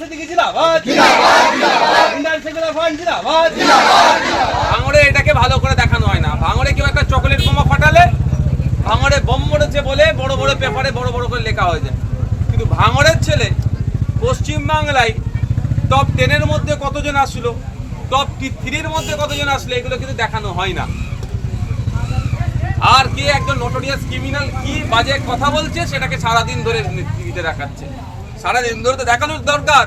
জিন্দাবাদ। জিন্দাবাদ ভাঙড়ে এটাকে ভালো করে দেখানো হয় না। ভাঙড়ে কেউ একটা চকলেট বোমা ফাটালে ভাঙড়ে বোম মরেছে বলে বড় বড় পেপারে বড় বড় করে লেখা হয়ে যায় কিন্তু ভাঙড়ের ছেলে পশ্চিমবাংলায় টপ টেনের মধ্যে কতজন আসলো? টপ থ্রির মধ্যে কতজন আসলো? এগুলো কিন্তু দেখানো হয় না। আর কে একজন নোটোরিয়াস ক্রিমিনাল কি বাজে কথা বলছে সেটাকে সারাদিন ধরে টিভিতে দেখাচ্ছে। সারাদিন ধরে তো দেখানোর দরকার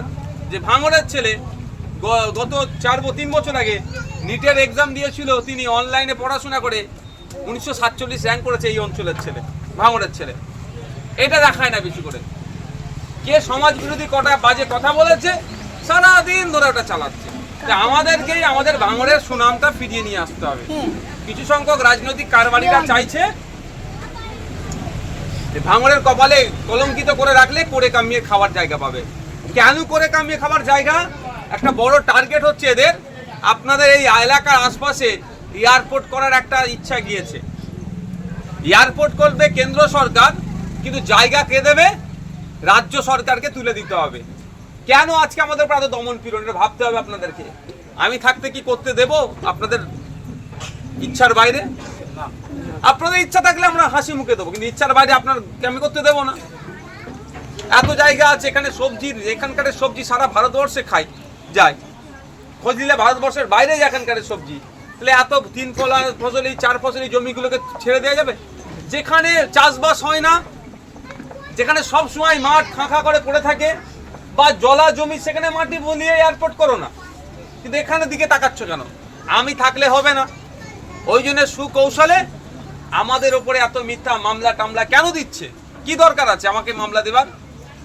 যে ভাঙড়ের ছেলে গত চার তিন বছর আগে নিটের এক্সাম দিয়েছিল তিনি অনলাইনে পড়াশোনা করে উনিশশো সাতচল্লিশ র্যাঙ্ক করেছে এই অঞ্চলের ছেলে ভাঙড়ের ছেলে। এটা দেখায় না বেশি করে। কে সমাজ বিরোধী কটা বাজে কথা বলেছে সারাদিন ধরে ওটা চালাচ্ছে। আমাদেরকেই আমাদের ভাঙড়ের সুনামটা ফিরিয়ে নিয়ে আসতে হবে। কিছু সংখ্যক রাজনৈতিক কারবারিরা চাইছে ভাঙড়ের কপালে কলঙ্কিত করে রাখলে করে কামিয়ে খাওয়ার জায়গা পাবে। কেন করে কামিয়ে খাওয়ার জায়গা? একটা বড় টার্গেট হচ্ছে এদের। আপনাদের এই এলাকার আশপাশে এয়ারপোর্ট করার একটা ইচ্ছা গিয়েছে। এয়ারপোর্ট করবে কেন্দ্র সরকার, কিন্তু জায়গা কে দেবে? রাজ্য সরকারকে তুলে দিতে হবে। কেন আজকে আমাদের প্রাত দমন পীড়ন? এটা ভাবতে হবে আপনাদেরকে। আমি থাকতে কি করতে দেব আপনাদের ইচ্ছার বাইরে? আপনাদের ইচ্ছা থাকলে আমরা হাসি মুখে দেবো, কিন্তু ইচ্ছার বাইরে আপনার আমি করতে দেবো না? এত জায়গা আছে এখানে সবজির এখানকার সবজি সারা ভারতবর্ষে খাই যায়। খোঁজ নিলে ভারতবর্ষের বাইরে এখানকার সবজি। তাহলে এত তিন ফলা ফসলি, চার ফসলি জমিগুলোকে ছেড়ে দেওয়া যাবে? যেখানে চাষবাস হয় না, যেখানে সব সময় মাঠ খাঁখা করে পড়ে থাকে, বা জলা জমি, সেখানে মাটি বলিয়ে এয়ারপোর্ট করো না। কিন্তু এখানে দিকে তাকাচ্ছ কেন? আমি থাকলে হবে না। ওই জন্য সুকৌশলে আমাদের ওপরে এত মিথ্যা মামলা টামলা কেন দিচ্ছে? কি দরকার আছে? আমাকে মামলা দেবার?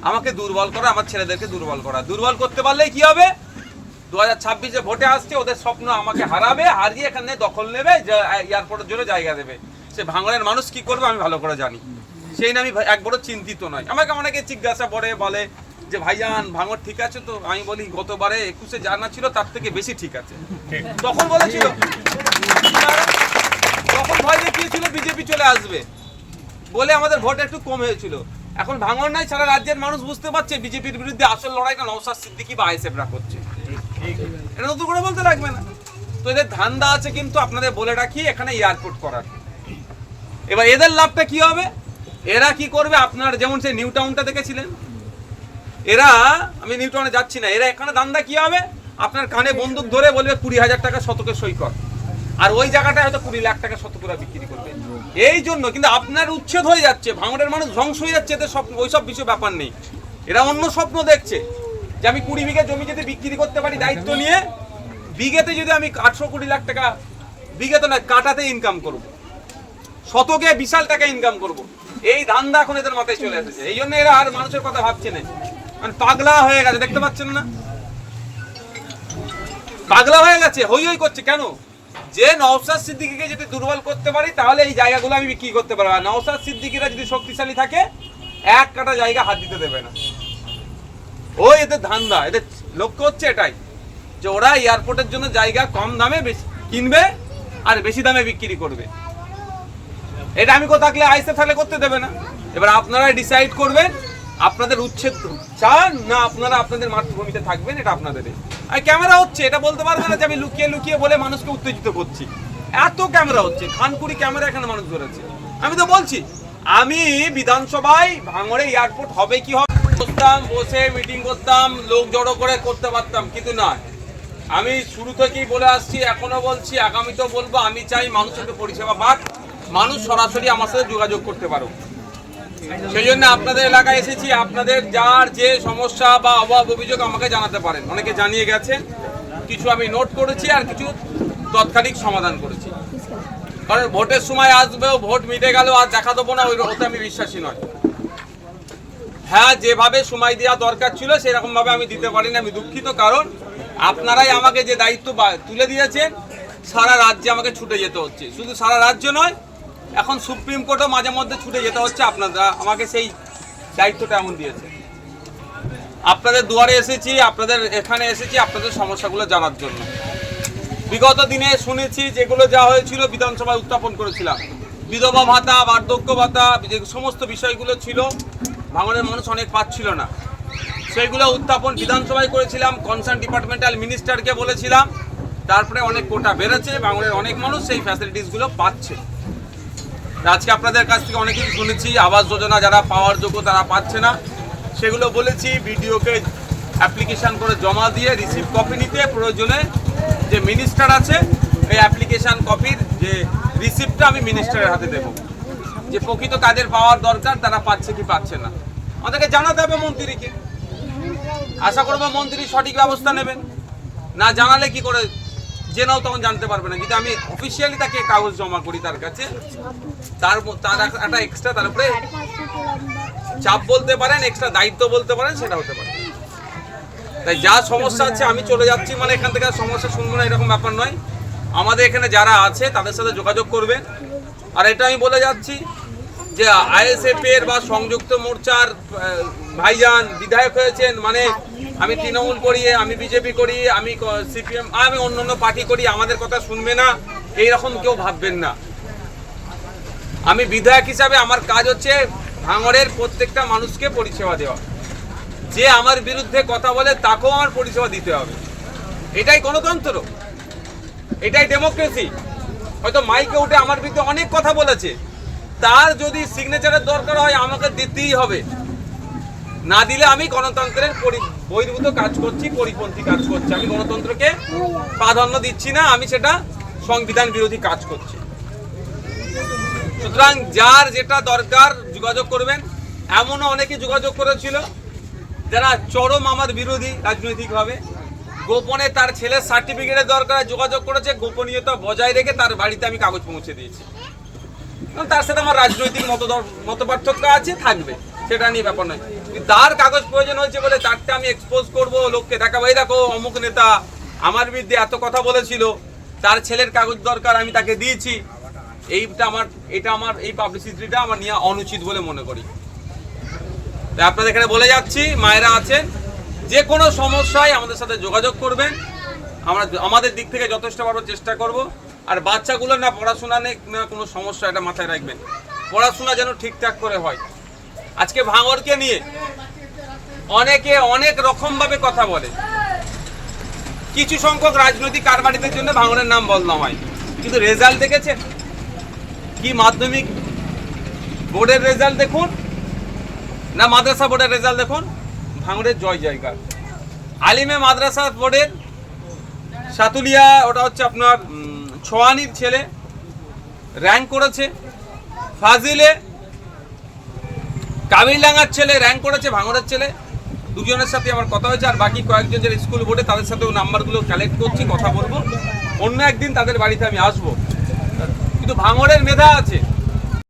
আমাকে দুর্বল করা আমার ছেলেদেরকে দুর্বল করা। দুর্বল করতে পারলে কি হবে? দু হাজার ছাব্বিশে ভোটে আসছে ওদের স্বপ্ন আমাকে হারাবে হারিয়ে এখানে দখল নেবে এয়ারপোর্টের জন্য জায়গা দেবে। সে ভাঙড়ের মানুষ কি করবে আমি ভালো করে জানি। সেই নিয়ে আমি এক বড় চিন্তিত নয়। আমাকে অনেকে জিজ্ঞাসা করে বলে যে ভাইজান ভাঙড় ঠিক আছে তো? আমি বলি গতবারে একুশে জানা ছিল তার থেকে বেশি ঠিক আছে। তখন বলেছিল ভয় দেখিয়েছিল, বিজেপি চলে আসবে বলে আমাদের ভোট একটু কম হয়েছিল। এখন ভাঙন নাই, সারা রাজ্যের মানুষ বুঝতে পারছে বিজেপির বিরুদ্ধে আসল লড়াইটা নৌসাদ সিদ্দিকি বা আইসেফরা করছে। এটা নতুন করে বলতে লাগবে না। তো এদের ধান্দা আছে কিন্তু আপনাদের বলে রাখি, এখানে এয়ারপোর্ট করার। এবার এদের লাভটা কি হবে? এরা কি করবে? আপনার যেমন সেই নিউ টাউনটা দেখেছিলেন? এরা, আমি নিউ টাউনে যাচ্ছি না, এরা এখানে ধান্দা কি হবে? আপনার কানে বন্দুক ধরে বলবে কুড়ি হাজার টাকা শতকে সই কর। আর ওই জায়গাটায় হয়তো কুড়ি লাখ টাকা শতকরা বিক্রি করবে। এই জন্য কিন্তু আপনার উচ্ছেদ হয়ে যাচ্ছে, ভাঙড়ের মানুষ ধ্বংস হয়ে যাচ্ছে, এদের স্বপ্ন ওইসব বিষয় ব্যাপার নেই। এরা অন্য স্বপ্ন দেখছে যে আমি কুড়ি বিঘা জমি যদি বিক্রি করতে পারি দায়িত্ব নিয়ে, বিঘেতে যদি আমি আটশো কুড়ি লাখ টাকা, বিঘেতে নয়, কাটাতে ইনকাম করব। শতকে বিশাল টাকা ইনকাম করব। এই ধান্দা এখন এদের মাথায় চলে এসেছে। এই জন্য এরা আর মানুষের কথা ভাবছে না। মানে পাগলা হয়ে গেছে, দেখতে পাচ্ছেন না? পাগলা হয়ে গেছে, হই হই করছে, কেন? যে নওসাদ সিদ্দিকিকে যদি দুর্বল করতে পারি, তাহলে এই জায়গাগুলো আমি বিক্রি করতে পারব আর নওসাদ সিদ্দিকিরা যদি শক্তিশালী থাকে, এক কাটা জায়গা হাত দিতে দেবে না। ও এদের ধান্দা, এদের লক্ষ্য হচ্ছে এটাই, যে ওরা এয়ারপোর্টের জন্য জায়গা কম দামে বেশি কিনবে আর বেশি দামে বিক্রি করবে। এটা আমি কোথাও থাকলে আইসে থাকলে করতে দেবে না। এবার আপনারা ডিসাইড করবেন, আপনাদের উচ্ছেদ চান না আপনারা আপনাদের মাতৃভূমিতে থাকবেন, এটা আপনাদের ক্যামেরা হচ্ছে, এটা বলতে পারবে না যে আমি লুকিয়ে লুকিয়ে বলে মানুষকে উত্তেজিত করছি। এত ক্যামেরা হচ্ছে, খানকুড়ি ক্যামেরা এখানে মানুষ ধরেছে। আমি তো বলছি, আমি বিধানসভায় ভাঙড়ে এয়ারপোর্ট হবে কি হবে বসতাম, বসে মিটিং করতাম, লোক জড়ো করে করতে পারতাম, কিন্তু না। আমি শুরু থেকেই বলে আসছি, এখনও বলছি, আগামীতেও বলব, আমি চাই মানুষকে পরিষেবা পাক, মানুষ সরাসরি আমার সাথে যোগাযোগ করতে পারো সেই জন্য আপনাদের এলাকায় এসেছি, আপনাদের যার যে সমস্যা বা অভাব অভিযোগ আমাকে জানাতে পারেন। অনেকে জানিয়ে গেছে কিছু আমি নোট করেছি আর কিছু তৎকালিক সমাধান করেছি। কারণ ভোটের সময় আসবেও, ভোট মিটে গেল আর দেখা দেবো না, ওই ওতে আমি বিশ্বাসী নয়। হ্যাঁ যেভাবে সময় দেওয়া দরকার ছিল সেরকম ভাবে আমি দিতে পারিনি আমি দুঃখিত। কারণ আপনারাই আমাকে যে দায়িত্ব তুলে দিয়েছেন, সারা রাজ্যে আমাকে ছুটে যেতে হচ্ছে। শুধু সারা রাজ্য নয় এখন সুপ্রিম কোর্টও মাঝে মধ্যে ছুটে যেতে হচ্ছে আপনারা, আমাকে সেই দায়িত্বটা এমন দিয়েছে। আপনাদের দুয়ারে এসেছি, আপনাদের এখানে এসেছি, আপনাদের সমস্যাগুলো জানার জন্য। বিগত দিনে শুনেছি যেগুলো যা হয়েছিল, বিধানসভায় উত্থাপন করেছিলাম। বিধবা ভাতা, বার্ধক্য ভাতা, যে সমস্ত বিষয়গুলো ছিল, ভাঙনের মানুষ অনেক পাচ্ছিল না। সেইগুলো উত্থাপন বিধানসভায় করেছিলাম কনসার্ন ডিপার্টমেন্টাল মিনিস্টারকে বলেছিলাম। তারপরে অনেক কোটা বেড়েছে বাংলার অনেক মানুষ সেই ফ্যাসিলিটিসগুলো পাচ্ছে। আজকে আপনাদের কাছ থেকে অনেক কিছু শুনেছি, আবাস যোজনা যারা পাওয়ার যোগ্য তারা পাচ্ছে না। সেগুলো বলেছি বিডিওকে অ্যাপ্লিকেশান করে জমা দিয়ে রিসিভ কপি নিতে। প্রয়োজনে যে মিনিস্টার আছে, এই অ্যাপ্লিকেশান কপির যে রিসিপ্টটা আমি মিনিস্টারের হাতে দেবো। যে প্রকৃত কাদের পাওয়ার দরকার, তারা পাচ্ছে কি পাচ্ছে না। আমাদেরকে জানাতে হবে মন্ত্রীকে। আশা করব মন্ত্রী সঠিক ব্যবস্থা নেবেন। না জানালে কি করে জেনাও তখন জানতে পারবে না। যদি আমি অফিসিয়ালি তাকে কাগজ জমা করি তার কাছে, তার তার একটা এক্সট্রা তার উপরে চাপ বলতে পারেন এক্সট্রা দায়িত্ব বলতে পারেন, সেটা হতে পারে। তাই যা সমস্যা আছে, আমি চলে যাচ্ছি মানে এখান থেকে সমস্যা শুনব না, এরকম ব্যাপার নয়। আমাদের এখানে যারা আছে, তাদের সাথে যোগাযোগ করবেন। আর এটা আমি বলে যাচ্ছি যে আইএসএফ এর বা সংযুক্ত মোর্চার ভাইজান বিধায়ক হয়েছেন মানে আমি তৃণমূল করি, আমি বিজেপি করি, আমি সিপিএম, আমি অন্য অন্য পার্টি করি, আমাদের কথা শুনবে না, এইরকম কেউ ভাববেন না। আমি বিধায়ক হিসাবে আমার কাজ হচ্ছে ভাঙড়ের প্রত্যেকটা মানুষকে পরিষেবা দেওয়া। যে আমার বিরুদ্ধে কথা বলে, তাকেও আমার পরিষেবা দিতে হবে। এটাই গণতন্ত্র। এটাই ডেমোক্রেসি। হয়তো মাইকে উঠে আমার বিরুদ্ধে অনেক কথা বলেছে। তার যদি সিগনেচারের দরকার হয়, আমাকে দিতেই হবে। না দিলে আমি গণতন্ত্রের বহির্ভূত কাজ করছি, পরিপন্থী কাজ করছি। আমি গণতন্ত্রকে প্রাধান্য দিচ্ছি না, আমি সেটা সংবিধান বিরোধী কাজ করছি। সুতরাং যার যেটা দরকার যোগাযোগ করবেন। এমনও অনেকে যোগাযোগ করেছিল, যারা চরম আমার বিরোধী রাজনৈতিকভাবে। গোপনে তার ছেলের সার্টিফিকেটের দরকার, যোগাযোগ করেছে, গোপনীয়তা বজায় রেখে তার বাড়িতে আমি কাগজ পৌঁছে দিয়েছি। তার সাথে আমার রাজনৈতিক মত মত পার্থক্য আছে, থাকবে। সেটা নিয়ে ব্যাপার নয়। তার কাগজ প্রয়োজন হয়েছে বলে তারটা আমি এক্সপোজ করব? লোককে দেখাবো। এই দেখো, অমুক নেতা আমার বিরুদ্ধে এত কথা বলেছিল, তার ছেলের কাগজ দরকার, আমি তাকে দিয়েছি। এইটা আমার, এটা আমার, এই পাবলিসিটিটা আমার নিয়ে অনুচিত বলে মনে করি। তাই আপনাদের এখানে বলে যাচ্ছি, মায়েরা আছেন, যে কোনো সমস্যায় আমাদের সাথে যোগাযোগ করবেন। আমরা আমাদের দিক থেকে যথেষ্ট পারব চেষ্টা করব। আর বাচ্চাগুলো না পড়াশোনা নেই কোনো সমস্যা, এটা মাথায় রাখবেন। পড়াশোনা যেন ঠিকঠাক করে হয়। আজকে ভাঙরকে নিয়ে অনেকে অনেক রকমভাবে কথা বলে। কিছু সংখ্যক রাজনৈতিক কারবারিদের জন্য ভাঙনের নাম বদনাম হয়। কিন্তু রেজাল্ট দেখেছেন? কি মাধ্যমিক বোর্ডের রেজাল্ট দেখুন? না মাদ্রাসা বোর্ডের রেজাল্ট দেখুন? ভাঙড়ের জয় জয়কার। আলিমে মাদ্রাসা বোর্ডের সাতুলিয়া, ওটা হচ্ছে আপনার ছোয়ানির ছেলে র্যাঙ্ক করেছে। ফাজিলে কাবিরডাঙ্গার ছেলে র্যাঙ্ক করেছে ভাঙড়ের ছেলে। দুজনের সাথে আমার কথা হয়েছে, আর বাকি কয়েকজন যারা স্কুল বোর্ডে তাদের সাথেও নাম্বারগুলো কালেক্ট করছি, কথা বলব। অন্য একদিন তাদের বাড়িতে আমি আসব। কিন্তু ভাঙড়ের মেধা আছে।